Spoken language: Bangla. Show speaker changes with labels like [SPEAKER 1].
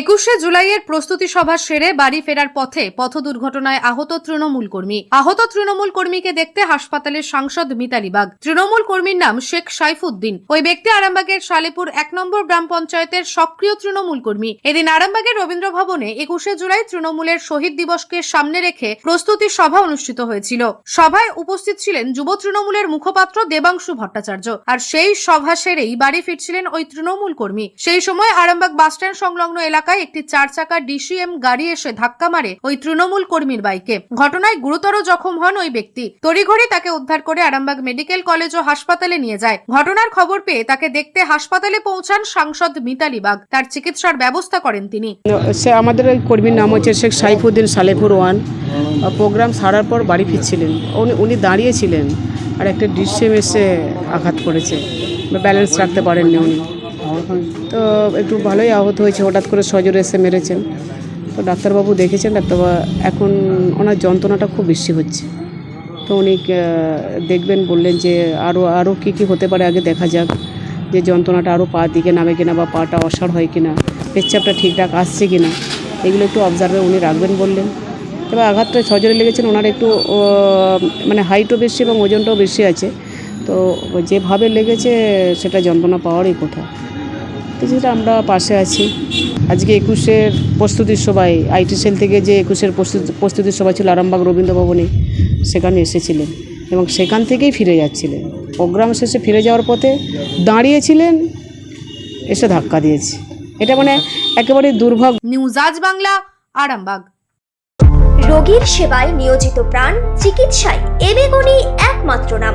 [SPEAKER 1] একুশে জুলাইয়ের প্রস্তুতি সভা সেরে বাড়ি ফেরার পথে পথ দুর্ঘটনায় আহত তৃণমূল কর্মী। আহত তৃণমূল কর্মীকে দেখতে হাসপাতালের সাংসদ মিতালি বাগ। তৃণমূল কর্মীর নাম শেখ সাইফুদ্দিন। ওই ব্যক্তি আরামবাগের সালেপুর এক নম্বর গ্রাম পঞ্চায়েতের সক্রিয় তৃণমূল কর্মী। এদিন আরামবাগের রবীন্দ্র ভবনে একুশে জুলাই তৃণমূলের শহীদ দিবসকে সামনে রেখে প্রস্তুতি সভা অনুষ্ঠিত হয়েছিল। সভায় উপস্থিত ছিলেন যুব তৃণমূলের মুখপাত্র দেবাংশু ভট্টাচার্য। আর সেই সভা সেরেই বাড়ি ফিরছিলেন ওই তৃণমূল কর্মী। সেই সময় আরামবাগ বাসস্ট্যান্ড সংলগ্ন এলাকায় একটি চার চাকা ডিসিএম গাড়ি এসে ধাক্কা মারে ওই তৃণমূল কর্মীর বাইকে। ঘটনায় গুরুতর জখম হন ওই ব্যক্তি। তড়িঘড়ি তাকে উদ্ধার করে আরামবাগ মেডিকেল কলেজ ও হাসপাতালে নিয়ে যায়। ঘটনার খবর পেয়ে তাকে দেখতে হাসপাতালে পৌঁছান সাংসদ মিতালি বাগ। তার চিকিৎসার ব্যবস্থা করেন তিনি।
[SPEAKER 2] সে আমাদের ওই কর্মীর নাম হচ্ছে শেখ সাইফুদ্দিন সালেপুর ওয়ান। প্রোগ্রাম সারার পর বাড়ি ফিরছিলেন। উনি উনি দাঁড়িয়েছিলেন আর একটা ডিসিএম এসে আঘাত করেছে। ব্যালেন্স রাখতে পারেননি উনি। তো একটু ভালোই আহত হয়েছে, হঠাৎ করে সজোরে এসে মেরেছেন তো ডাক্তারবাবু দেখেছেন, ডাক্তারবাবু এখন ওনার যন্ত্রণাটা খুব বেশি হচ্ছে। তো উনি দেখবেন, বললেন যে আরও আরও কী কী হতে পারে আগে দেখা যাক যে যন্ত্রণাটা আরও পা দিকে নামে কিনা বা পাটা অসাড় হয় কিনা, পেচ্ছাপটা ঠিকঠাক আসছে কিনা, এগুলো একটু অবজার্ভে উনি রাখবেন বললেন। তবে আঘাতটা সজরে লেগেছেন, ওনার একটু মানে হাইটও বেশি এবং ওজনটাও বেশি আছে। তো যেভাবে লেগেছে, সেটা যন্ত্রণা পাওয়ারই কথা। যেটা আমরা পাশে আছি। আজকে একুশের প্রস্তুতির সভায় আইটি সেল থেকে যে একুশের প্রস্তুতি প্রস্তুতির সভা ছিল আরামবাগ রবীন্দ্র ভবনে সেখানে এসেছিলেন এবং সেখান থেকেই ফিরে যাচ্ছিলেন। প্রোগ্রাম শেষে ফিরে যাওয়ার পথে দাঁড়িয়েছিলেন এসে ধাক্কা দিয়েছে। এটা মানে একেবারে দুর্ভাগ্য
[SPEAKER 1] নিউজ আজ বাংলা আরামবাগ।
[SPEAKER 3] রোগীর সেবায় নিয়োজিত প্রাণ চিকিৎসায় এবেগুনি একমাত্র নাম।